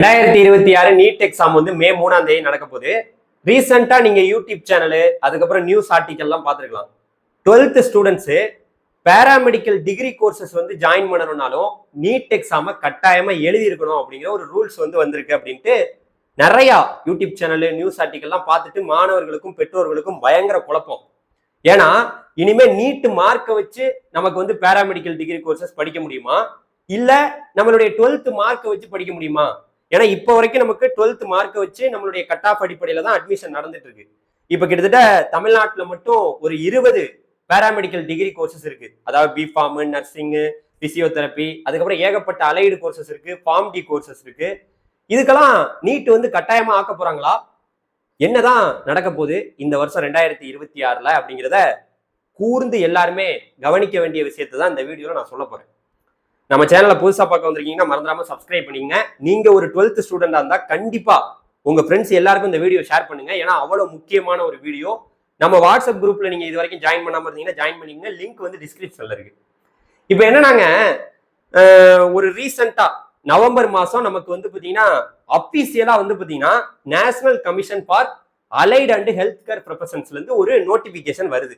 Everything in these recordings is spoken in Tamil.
ரெண்டாயிரத்தி இருபத்தி ஆறு நீட் எக்ஸாம் வந்து மே மூணாம் தேதி நடக்க போகுது. ரீசெண்டா நீங்க யூடியூப் சேனலு அதுக்கப்புறம் நியூஸ் ஆர்டிக்கல்லாம் பார்த்துருக்கலாம். Twelfth students paramedical degree courses வந்து ஜாயின் பண்ணணும்னாலும் நீட் எக்ஸாமை கட்டாயமா எழுதி இருக்கணும் அப்படிங்கிற ஒரு ரூல்ஸ் வந்து வந்திருக்கு அப்படின்ட்டு நிறையா யூடியூப் சேனலு நியூஸ் ஆர்டிக்கல்லாம் பார்த்துட்டு மாணவர்களுக்கும் பெற்றோர்களுக்கும் பயங்கர குழப்பம். ஏன்னா இனிமே நீட் மார்க்கை வச்சு நமக்கு வந்து பேராமெடிக்கல் டிகிரி கோர்சஸ் படிக்க முடியுமா? இல்ல நம்மளுடைய டுவெல்த் மார்க்கை வச்சு படிக்க முடியுமா? ஏன்னா இப்போ வரைக்கும் நமக்கு டுவெல்த் மார்க்கை வச்சு நம்மளுடைய கட் ஆஃப் அடிப்படையில் தான் அட்மிஷன் நடந்துட்டு இருக்கு. இப்போ கிட்டத்தட்ட தமிழ்நாட்டில் மட்டும் ஒரு இருபது பேராமெடிக்கல் டிகிரி கோர்சஸ் இருக்கு. அதாவது பிஃபார்ம் நர்சிங்கு பிசியோதெரப்பி அதுக்கப்புறம் ஏகப்பட்ட அலைடு கோர்சஸ் இருக்கு ஃபார்ம் டி கோர்சஸ் இருக்கு. இதுக்கெல்லாம் நீட் வந்து கட்டாயமா ஆக்க போறாங்களா? என்னதான் நடக்க போகுது இந்த வருஷம் ரெண்டாயிரத்தி இருபத்தி ஆறுல அப்படிங்கிறத கூர்ந்து எல்லாருமே கவனிக்க வேண்டிய விஷயத்தை தான் இந்த வீடியோவில் நான் சொல்ல போறேன். நம்ம சேனலை புதுசா பார்க்க வந்திருக்கீங்கன்னா மறந்துடாம சப்ஸ்கிரைப் பண்ணிங்க நீங்க ஒரு டுவெல்த் ஸ்டூடெண்டா இருந்தா கண்டிப்பா உங்க ஃப்ரெண்ட்ஸ் எல்லாருக்கும் இந்த வீடியோ ஷேர் பண்ணுங்க. ஏன்னா அவ்வளவு முக்கியமான ஒரு வீடியோ நம்ம வாட்ஸ்அப் குரூப்ல நீங்க இது வரைக்கும் ஜாயின் பண்ணாம இருந்தீங்கன்னா ஜாயின் பண்ணிங்க லிங்க் வந்து டிஸ்கிரிப்ஷன்ல இருக்கு. இப்போ என்னன்னாங்க ஒரு ரீசெண்டா நவம்பர் மாசம் நமக்கு வந்து பாத்தீங்கன்னா அபிஷியலா வந்து பாத்தீங்கன்னா national commission for allied and health care ப்ரொஃபஷன்ஸ்ல இருந்து ஒரு நோட்டிபிகேஷன் வருது.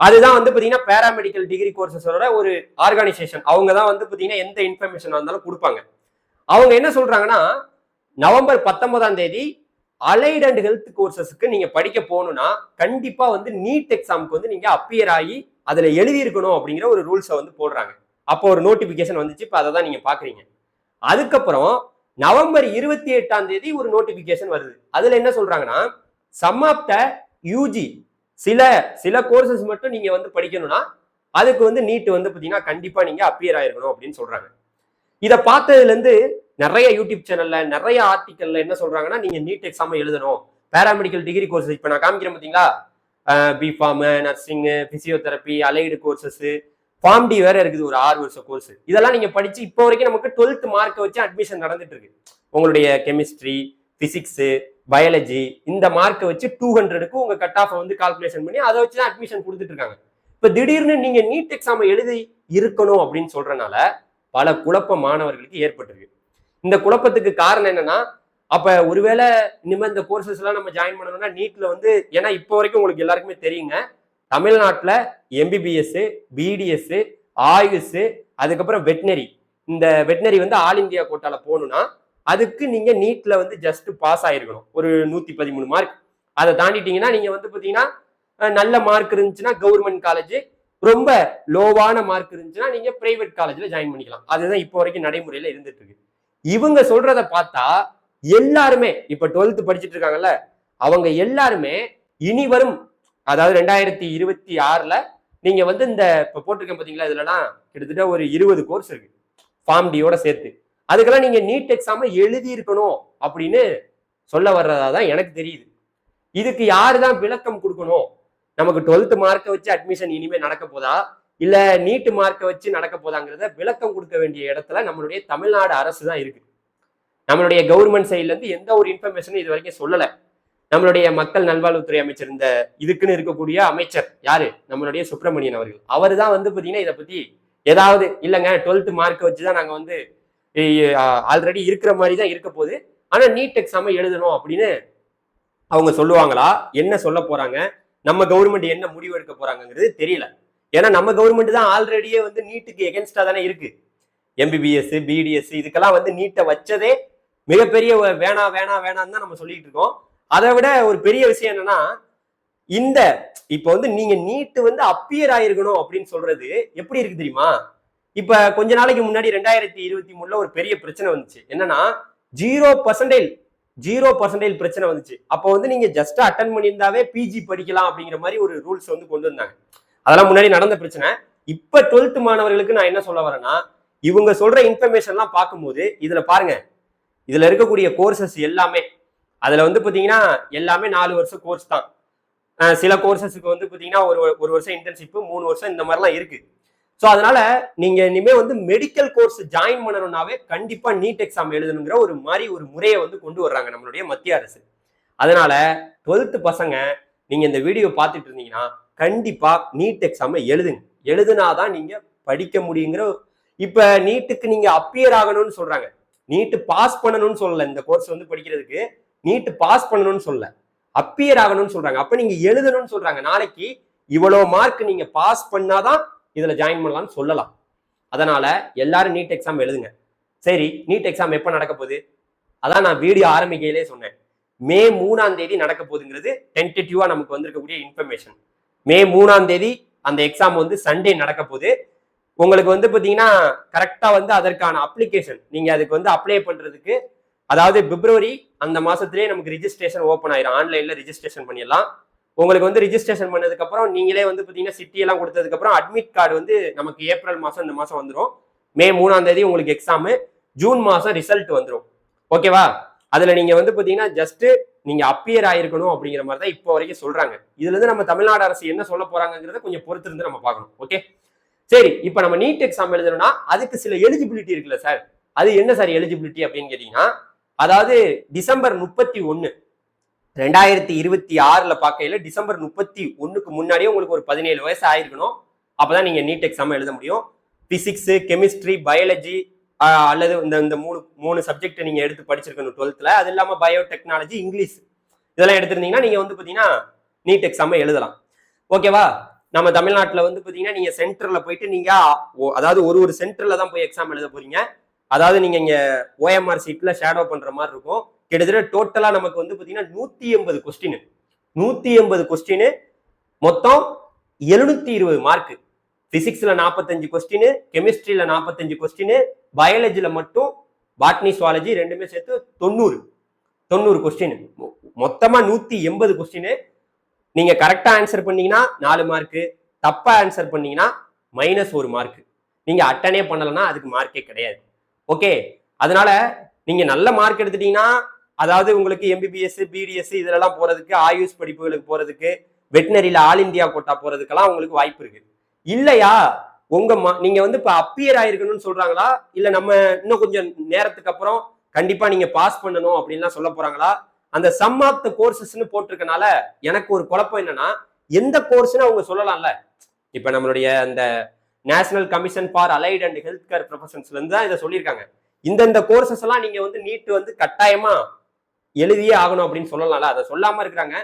அதுதான் வந்து பாத்தீங்கன்னா பேராமெடிக்கல் டிகிரி கோர்சஸோட ஒரு ஆர்கனைசேஷன் அவங்க தான் வந்து பாத்தீங்கன்னா எந்த இன்ஃபர்மேஷன் இருந்தாலும் கொடுப்பாங்க. அவங்க என்ன சொல்றாங்கன்னா நவம்பர் பத்தொன்பதாம் தேதி அலைட் அண்ட் ஹெல்த் கோர்சஸ்க்கு நீங்க படிக்க போகணும்னா கண்டிப்பா வந்து நீட் எக்ஸாமுக்கு வந்து நீங்க அப்பியர் ஆகி அதுல எழுதி இருக்கணும் அப்படிங்கிற ஒரு ரூல்ஸை வந்து போடுறாங்க. அப்போ ஒரு நோட்டிபிகேஷன் வந்துச்சு இப்போ அதை தான் நீங்க பாக்குறீங்க. அதுக்கப்புறம் நவம்பர் இருபத்தி எட்டாம் தேதி ஒரு நோட்டிபிகேஷன் வருது. அதுல என்ன சொல்றாங்கன்னா சம் ஆஃப் த யூஜி சில சில கோர்சஸ் மட்டும் நீங்க வந்து படிக்கணும்னா அதுக்கு வந்து நீட் வந்து பார்த்தீங்கன்னா கண்டிப்பா நீங்க அப்பியர் ஆயிருக்கணும் அப்படின்னு சொல்றாங்க. இதை பார்த்ததுல இருந்து நிறைய யூடியூப் சேனல்ல நிறைய ஆர்டிக்கல்ல என்ன சொல்றாங்கன்னா நீங்க நீட் எக்ஸாம் எழுதணும். பேராமெடிக்கல் டிகிரி கோர்சஸ் இப்போ நான் காமிக்கிறேன் பார்த்தீங்களா B Pharm nursing physiotherapy allied courses pharm D வேற இருக்குது ஒரு ஆறு வருஷம் கோர்ஸ் இதெல்லாம் நீங்க படிச்சு இப்போ வரைக்கும் நமக்கு டுவெல்த் மார்க்கை வச்சு அட்மிஷன் நடந்துட்டு இருக்கு. உங்களுடைய கெமிஸ்ட்ரி பிசிக்ஸு பயாலஜி இந்த மார்க்கை வச்சு டூ ஹண்ட்ரடுக்கு உங்க கட் ஆஃப் வந்து கால்குலேஷன் பண்ணி அதை வச்சு தான் அட்மிஷன் கொடுத்துட்டு இருக்காங்க. இப்போ திடீர்னு நீங்க நீட் எக்ஸாம் எழுதி இருக்கணும் அப்படின்னு சொல்றனால பல குழப்பம் மாணவர்களுக்கு ஏற்பட்டிருக்கு. இந்த குழப்பத்துக்கு காரணம் என்னன்னா அப்ப ஒருவேளை இனிமேல் இந்த கோர்சஸ் எல்லாம் நம்ம ஜாயின் பண்ணணும்னா நீட்ல வந்து ஏன்னா இப்போ வரைக்கும் உங்களுக்கு எல்லாருக்குமே தெரியுங்க தமிழ்நாட்டில் எம்பிபிஎஸ் பிடிஎஸ் ஆயுஸ் அதுக்கப்புறம் வெட்னரி இந்த வெட்னரி வந்து ஆல் இந்தியா கோட்டால போகணும்னா அதுக்கு நீங்க நீட்ல வந்து ஜஸ்ட் பாஸ் ஆயிருக்கணும். ஒரு நூத்தி பதிமூணு மார்க் அதை தாண்டிட்டீங்கன்னா நீங்க வந்து பாத்தீங்கன்னா நல்ல மார்க் இருந்துச்சுன்னா கவர்மெண்ட் காலேஜ் ரொம்ப லோவான மார்க் இருந்துச்சுன்னா நீங்க பிரைவேட் காலேஜ்ல ஜாயின் பண்ணிக்கலாம். அதுதான் இப்போ வரைக்கும் நடைமுறையில இருந்துட்டு இருக்கு. இவங்க சொல்றத பார்த்தா எல்லாருமே இப்ப டுவெல்த் படிச்சுட்டு இருக்காங்கல்ல அவங்க எல்லாருமே இனி வரும் அதாவது ரெண்டாயிரத்தி இருபத்தி ஆறுல நீங்க வந்து இந்த இப்ப போட்டிருக்கேன் பாத்தீங்களா இதுலலாம் கிட்டத்தட்ட ஒரு இருபது கோர்ஸ் இருக்கு. ஃபார்ம் டியோட சேர்த்து. அதுக்கெல்லாம் நீங்க நீட் எக்ஸாம எழுதி இருக்கணும் அப்படின்னு சொல்ல வர்றதா தான் எனக்கு தெரியுது. இதுக்கு யாரு தான் விளக்கம் கொடுக்கணும்? நமக்கு டுவெல்த் மார்க்கை வச்சு அட்மிஷன் இனிமே நடக்க போதா? இல்ல நீட் மார்க்கை வச்சு நடக்க போதாங்கிறத விளக்கம் கொடுக்க வேண்டிய இடத்துல நம்மளுடைய தமிழ்நாடு அரசு தான் இருக்கு. நம்மளுடைய கவர்மெண்ட் சைட்ல இருந்து எந்த ஒரு இன்ஃபர்மேஷனும் இது வரைக்கும் சொல்லலை. நம்மளுடைய மக்கள் நல்வாழ்வுத்துறை அமைச்சர் இந்த இதுக்குன்னு இருக்கக்கூடிய அமைச்சர் யாரு? நம்மளுடைய சுப்பிரமணியன் அவர்கள். அவர் தான் வந்து பாத்தீங்கன்னா இதை பத்தி ஏதாவது இல்லைங்க டுவெல்த் மார்க் வச்சு தான் நாங்க வந்து ஆல்ரெடி இருக்கிற மாதிரி தான் இருக்க போகுது. ஆனால் நீட் எக்ஸாமை எழுதணும் அப்படின்னு அவங்க சொல்லுவாங்களா? என்ன சொல்ல போறாங்க? நம்ம கவர்மெண்ட் என்ன முடிவு எடுக்க போறாங்கங்கிறது தெரியல. ஏன்னா நம்ம கவர்மெண்ட் தான் ஆல்ரெடியே வந்து நீட்டுக்கு எகென்ஸ்டா தானே இருக்கு. எம்பிபிஎஸ் பிடிஎஸ் இதுக்கெல்லாம் வந்து நீட்டை வச்சதே மிகப்பெரிய வேணா வேணா வேணான்னு தான் நம்ம சொல்லிட்டு இருக்கோம். அதை விட ஒரு பெரிய விஷயம் என்னன்னா இந்த இப்போ வந்து நீங்க நீட்டு வந்து அப்பியர் ஆயிருக்கணும் அப்படின்னு சொல்றது எப்படி இருக்கு தெரியுமா? இப்ப கொஞ்ச நாளைக்கு முன்னாடி ரெண்டாயிரத்தி இருபத்தி மூணுல ஒரு பெரிய பிரச்சனை வந்துச்சு. என்னன்னா ஜீரோ பர்சன்டேஜ் ஜீரோ பர்சன்டேஜ் பிரச்சனை வந்துச்சு. அப்போ வந்து நீங்க ஜஸ்ட் அட்டன் பண்ணியிருந்தாவே பிஜி படிக்கலாம் அப்படிங்கிற மாதிரி ஒரு ரூல்ஸ் வந்து கொண்டு வந்தாங்க. அதெல்லாம் முன்னாடி நடந்த பிரச்சனை. இப்ப டுவெல்த் மாணவர்களுக்கு நான் என்ன சொல்ல வரேன்னா இவங்க சொல்ற இன்ஃபர்மேஷன்லாம் பார்க்கும்போது இதுல பாருங்க இதுல இருக்கக்கூடிய கோர்சஸ் எல்லாமே அதுல வந்து பாத்தீங்கன்னா எல்லாமே நாலு வருஷம் கோர்ஸ் தான். சில கோர்சஸுக்கு வந்து பாத்தீங்கன்னா ஒரு ஒரு வருஷம் இன்டர்ன்ஷிப் மூணு வருஷம் இந்த மாதிரிலாம் இருக்கு. ஸோ அதனால நீங்க இனிமே வந்து மெடிக்கல் கோர்ஸ் ஜாயின் பண்ணணும்னாவே கண்டிப்பா நீட் எக்ஸாம் எழுதணுங்கிற ஒரு மாதிரி ஒரு முறையை வந்து கொண்டு வர்றாங்க நம்மளுடைய மத்திய அரசு. அதனால டுவெல்த்து பசங்க நீங்க இந்த வீடியோ பார்த்துட்டு இருந்தீங்கன்னா கண்டிப்பா நீட் எக்ஸாமை எழுதுங்க. எழுதுனாதான் நீங்க படிக்க முடியுங்கிற இப்ப நீட்டுக்கு நீங்க அப்பியர் ஆகணும்னு சொல்றாங்க. நீட்டு பாஸ் பண்ணணும்னு சொல்லல. இந்த கோர்ஸ் வந்து படிக்கிறதுக்கு நீட்டு பாஸ் பண்ணணும்னு சொல்லல. அப்பியர் ஆகணும்னு சொல்றாங்க. அப்ப நீங்க எழுதணும்னு சொல்றாங்க. நாளைக்கு இவ்வளவு மார்க் நீங்க பாஸ் பண்ணாதான் இதுல ஜாயின் பண்ணலாம்னு சொல்லலாம். அதனால எல்லாரும் நீட் எக்ஸாம் எழுதுங்க. சரி நீட் எக்ஸாம் எப்ப நடக்க போகுது? அதான் நான் வீடியோ ஆரம்பிக்கையிலே சொன்னேன். மே மூணாம் தேதி நடக்க போகுதுங்கிறது டென்டேட்டிவாக நமக்கு வந்திருக்கக்கூடிய இன்ஃபர்மேஷன் மே மூணாம் தேதி அந்த எக்ஸாம் வந்து சண்டே நடக்க போகுது. உங்களுக்கு வந்து பாத்தீங்கன்னா கரெக்டா வந்து அதற்கான அப்ளிகேஷன் நீங்க அதுக்கு வந்து அப்ளை பண்றதுக்கு அதாவது பிப்ரவரி அந்த மாதத்துலேயே நமக்கு ரிஜிஸ்ட்ரேஷன் ஓப்பன் ஆயிரும். ஆன்லைன்ல ரிஜிஸ்ட்ரேஷன் பண்ணிடலாம். உங்களுக்கு வந்து ரிஜிஸ்ட்ரேஷன் பண்ணதுக்கப்புறம் நீங்களே வந்து பார்த்தீங்கன்னா சிட்டியெல்லாம் எல்லாம் அட்மிட் கார்டு வந்து நமக்கு ஏப்ரல் மாதம் இந்த மாதம் வந்துடும் மே மூணாம் தேதி உங்களுக்கு எக்ஸாமு ஜூன் மாதம் ரிசல்ட் வந்துடும் ஓகேவா அதில் நீங்கள் வந்து பார்த்தீங்கன்னா ஜஸ்ட்டு நீங்கள் அப்பியர் ஆயிருக்கணும் அப்படிங்கிற மாதிரி தான் இப்போ வரைக்கும் சொல்கிறாங்க இதுலேருந்து நம்ம தமிழ்நாடு அரசு என்ன சொல்ல போகிறாங்கிறத கொஞ்சம் பொறுத்திருந்து நம்ம பார்க்கணும். ஓகே சரி இப்போ நம்ம நீட் எக்ஸாம் எழுதணும்னா அதுக்கு சில எலிஜிபிலிட்டி இருக்குல்ல சார் அது என்ன சார் எலிஜிபிலிட்டி அப்படின்னு கேட்டிங்கன்னா அதாவது டிசம்பர் முப்பத்தி ஒன்று ரெண்டாயிரத்தி இருபத்தி ஆறில் பார்க்கையில டிசம்பர் முப்பத்தி ஒன்றுக்கு முன்னாடியே உங்களுக்கு ஒரு பதினேழு வயசு ஆயிருக்கணும். அப்பதான் நீங்கள் நீட் எக்ஸாம் எழுத முடியும். ஃபிசிக்ஸு கெமிஸ்ட்ரி பயாலஜி அல்லது இந்த இந்த மூணு மூணு சப்ஜெக்ட் நீங்கள் எடுத்து படிச்சிருக்கணும் டுவெல்த்தில் அது இல்லாமல் பயோடெக்னாலஜி இங்கிலீஷ் இதெல்லாம் எடுத்திருந்தீங்கன்னா நீங்கள் வந்து பார்த்தீங்கன்னா நீட் எக்ஸாமை எழுதலாம். ஓகேவா நம்ம தமிழ்நாட்டில் வந்து பார்த்தீங்கன்னா நீங்கள் சென்டரில் போயிட்டு நீங்கள் அதாவது ஒரு ஒரு சென்டரில் தான் போய் எக்ஸாம் எழுத போறீங்க. அதாவது நீங்கள் இங்கே ஓஎம்ஆர் சீட்டில் ஷேடோ பண்ணுற மாதிரி இருக்கும். கிட்டத்தட்ட டோட்டலா நமக்கு வந்து பாத்தீங்கன்னா நூத்தி எண்பது கொஸ்டின் நூத்தி எண்பது கொஸ்டின் மொத்தம் எழுநூத்தி இருபது மார்க் பிசிக்ஸ்ல நாற்பத்தஞ்சு கொஸ்டின் கெமிஸ்ட்ரியில நாற்பத்தஞ்சு கொஸ்டின் பயாலஜில மட்டும் பாட்னி சுவாலஜி ரெண்டுமே சேர்த்து தொண்ணூறு. தொண்ணூறு கொஸ்டின் மொத்தமா நூத்தி எண்பது கொஸ்டின் நீங்க கரெக்டா ஆன்சர் பண்ணீங்கன்னா நாலு மார்க்கு தப்பா ஆன்சர் பண்ணீங்கன்னா மைனஸ் ஒரு மார்க் நீங்க அட்டனே பண்ணலைன்னா அதுக்கு மார்க்கே கிடையாது. ஓகே அதனால நீங்க நல்ல மார்க் எடுத்துட்டீங்கன்னா அதாவது உங்களுக்கு எம்பிபிஎஸ் பிடிஎஸ் இதெல்லாம் போறதுக்கு ஆயுஷ் படிப்புகளுக்கு போறதுக்கு வெட்டினரியில ஆல் இந்தியா கோட்டா போறதுக்கெல்லாம் உங்களுக்கு வாய்ப்பு இருக்கு. இல்லையா? உங்க மா- நீங்க வந்து இப்ப அப்பியர் ஆயிருக்கணும்னு சொல்றாங்களா? இல்ல நம்ம இன்னும் கொஞ்சம் நேரத்துக்கு அப்புறம் கண்டிப்பா நீங்க பாஸ் பண்ணணும் அப்படின்லாம் சொல்ல போறாங்களா? அந்த சம் ஆஃப் த கோர்சஸ்ன்னு போட்டிருக்கனால எனக்கு ஒரு குழப்பம் என்னன்னா எந்த கோர்ஸ்னு அவங்க சொல்லலாம்ல. இப்ப நம்மளுடைய அந்த national commission for allied and health care ப்ரொஃபஷன்ஸ்ல இருந்து தான் இதை சொல்லியிருக்காங்க. இந்தந்த கோர்சஸ் எல்லாம் நீங்க வந்து நீட் வந்து கட்டாயமா எழுதியே ஆகணும் அப்படின்னு சொல்லலாம்ல. அதை சொல்லாம இருக்கிறாங்க.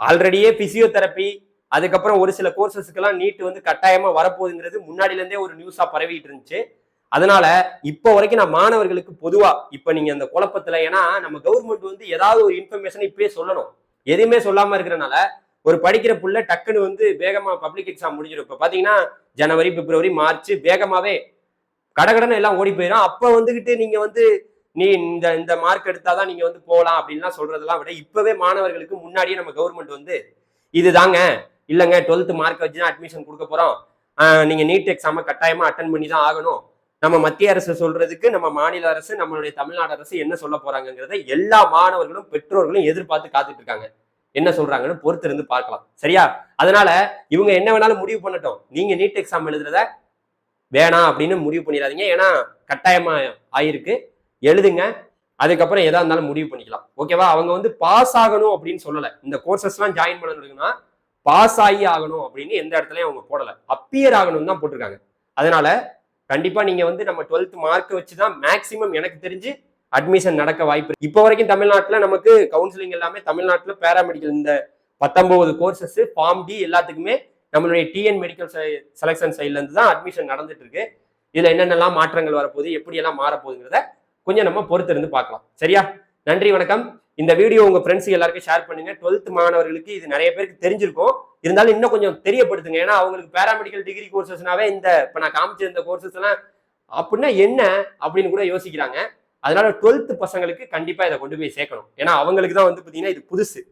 ஆல்ரெடியே பிசியோதெரப்பி அதுக்கப்புறம் ஒரு சில கோர்சஸ்க்கெல்லாம் நீட் வந்து கட்டாயமா வரப்போகுதுங்கிறது முன்னாடிலேருந்தே ஒரு நியூஸா பரவிட்டு இருந்துச்சு. அதனால இப்போ வரைக்கும் நான் மாணவர்களுக்கு பொதுவா இப்போ நீங்க அந்த குழப்பத்துல ஏன்னா நம்ம கவர்மெண்ட் வந்து ஏதாவது ஒரு இன்ஃபர்மேஷன் இப்பயே சொல்லணும். எதுவுமே சொல்லாம இருக்கிறனால ஒரு படிக்கிற புள்ள டக்குன்னு வந்து வேகமா பப்ளிக் எக்ஸாம் முடிஞ்சிடும். இப்போ பாத்தீங்கன்னா ஜனவரி பிப்ரவரி மார்ச் வேகமாவே கடகடன்னு எல்லாம் ஓடி போயிடும் அப்போ வந்துகிட்டு நீங்க வந்து நீ இந்த இந்த மார்க் எடுத்தாதான் நீங்க வந்து போகலாம் அப்படின்லாம் சொல்றதெல்லாம் விட இப்பவே மாணவர்களுக்கு முன்னாடியே நம்ம கவர்மெண்ட் வந்து இதுதாங்க. இல்லைங்க டுவெல்த் மார்க் வச்சு தான் அட்மிஷன் கொடுக்க போறோம். நீங்கள் நீங்க நீட் எக்ஸாமை கட்டாயமா அட்டன் பண்ணி தான் ஆகணும். நம்ம மத்திய அரசு சொல்றதுக்கு நம்ம மாநில அரசு நம்மளுடைய தமிழ்நாடு அரசு என்ன சொல்ல போறாங்கிறத எல்லா மாணவர்களும் பெற்றோர்களும் எதிர்பார்த்து காத்துட்டு இருக்காங்க. என்ன சொல்றாங்கன்னு பொறுத்து இருந்து பார்க்கலாம். சரியா? அதனால இவங்க என்ன வேணாலும் முடிவு பண்ணட்டும். நீங்க நீட் எக்ஸாம் எழுதுறத வேணாம் அப்படின்னு முடிவு பண்ணிடாதீங்க. ஏன்னா கட்டாயமா ஆயிருக்கு. எழுதுங்க. அதுக்கப்புறம் எதா இருந்தாலும் முடிவு பண்ணிக்கலாம். ஓகேவா அவங்க வந்து பாஸ் ஆகணும் அப்படின்னு சொல்லலை. இந்த கோர்சஸ்லாம் ஜாயின் பண்ணணுன்னா பாஸ் ஆகி ஆகணும் அப்படின்னு எந்த இடத்துலையும் அவங்க போடலை. அப்பியர் ஆகணும்னு தான் போட்டிருக்காங்க. அதனால கண்டிப்பா நீங்க வந்து நம்ம டுவெல்த் மார்க் வச்சு தான் மேக்சிமம் எனக்கு தெரிஞ்சு அட்மிஷன் நடக்க வாய்ப்பு இப்போ வரைக்கும் தமிழ்நாட்டில் நமக்கு கவுன்சிலிங் எல்லாமே தமிழ்நாட்டில் பேராமெடிக்கல் இந்த பத்தொன்பது கோர்சஸ் ஃபார்ம் டி எல்லாத்துக்குமே நம்மளுடைய டிஎன் மெடிக்கல் செலெக்ஷன் சைட்ல இருந்து தான் அட்மிஷன் நடந்துட்டு இருக்கு. இதுல என்னென்னலாம் மாற்றங்கள் வரப்போகுது எப்படி எல்லாம் மாறப்போகுதுங்கிறத கொஞ்சம் நம்ம பொறுத்து இருந்து பார்க்கலாம். சரியா? நன்றி வணக்கம். இந்த வீடியோ உங்க ஃப்ரெண்ட்ஸ் எல்லாருக்கும் ஷேர் பண்ணுங்க. டுவெல்த் மாணவர்களுக்கு இது நிறைய பேருக்கு தெரிஞ்சிருக்கும். இருந்தாலும் இன்னும் கொஞ்சம் தெரியப்படுத்துங்க. ஏன்னா அவங்களுக்கு பேராமெடிக்கல் டிகிரி கோர்சஸ்னாவே இந்த இப்ப நான் காமிச்சிருந்த கோர்சஸ் எல்லாம் அப்படின்னா என்ன அப்படின்னு கூட யோசிக்கிறாங்க. அதனால டுவெல்த் பசங்களுக்கு கண்டிப்பா இதை கொண்டு போய் சேர்க்கணும். ஏன்னா அவங்களுக்கு தான் வந்து பாத்தீங்கன்னா இது புதுசு.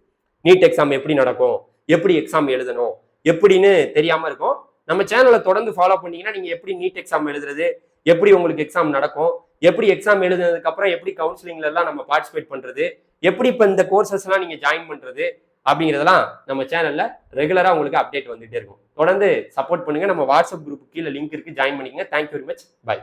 நீட் எக்ஸாம் எப்படி நடக்கும்? எப்படி எக்ஸாம் எழுதணும்? எப்படின்னு தெரியாம இருக்கும். நம்ம சேனலை தொடர்ந்து ஃபாலோ பண்ணீங்கன்னா நீங்க எப்படி நீட் எக்ஸாம் எழுதுறது? எப்படி உங்களுக்கு எக்ஸாம் நடக்கும்? எப்படி எக்ஸாம் எழுதுனதுக்கு அப்புறம் எப்படி கவுன்சிலிங்ல எல்லாம் நம்ம பார்ட்டிசிபேட் பண்றது? எப்படி இப்ப இந்த கோர்சஸ் எல்லாம் நீங்க ஜாயின் பண்றது? அப்படிங்கிறதெல்லாம் நம்ம சேனல்ல ரெகுலரா உங்களுக்கு அப்டேட் வந்துட்டே இருக்கும். தொடர்ந்து சப்போர்ட் பண்ணுங்க. நம்ம வாட்ஸ்அப் குரூப் கீழே லிங்க் இருக்கு. ஜாயின் பண்ணிக்கங்க. Thank you very much bye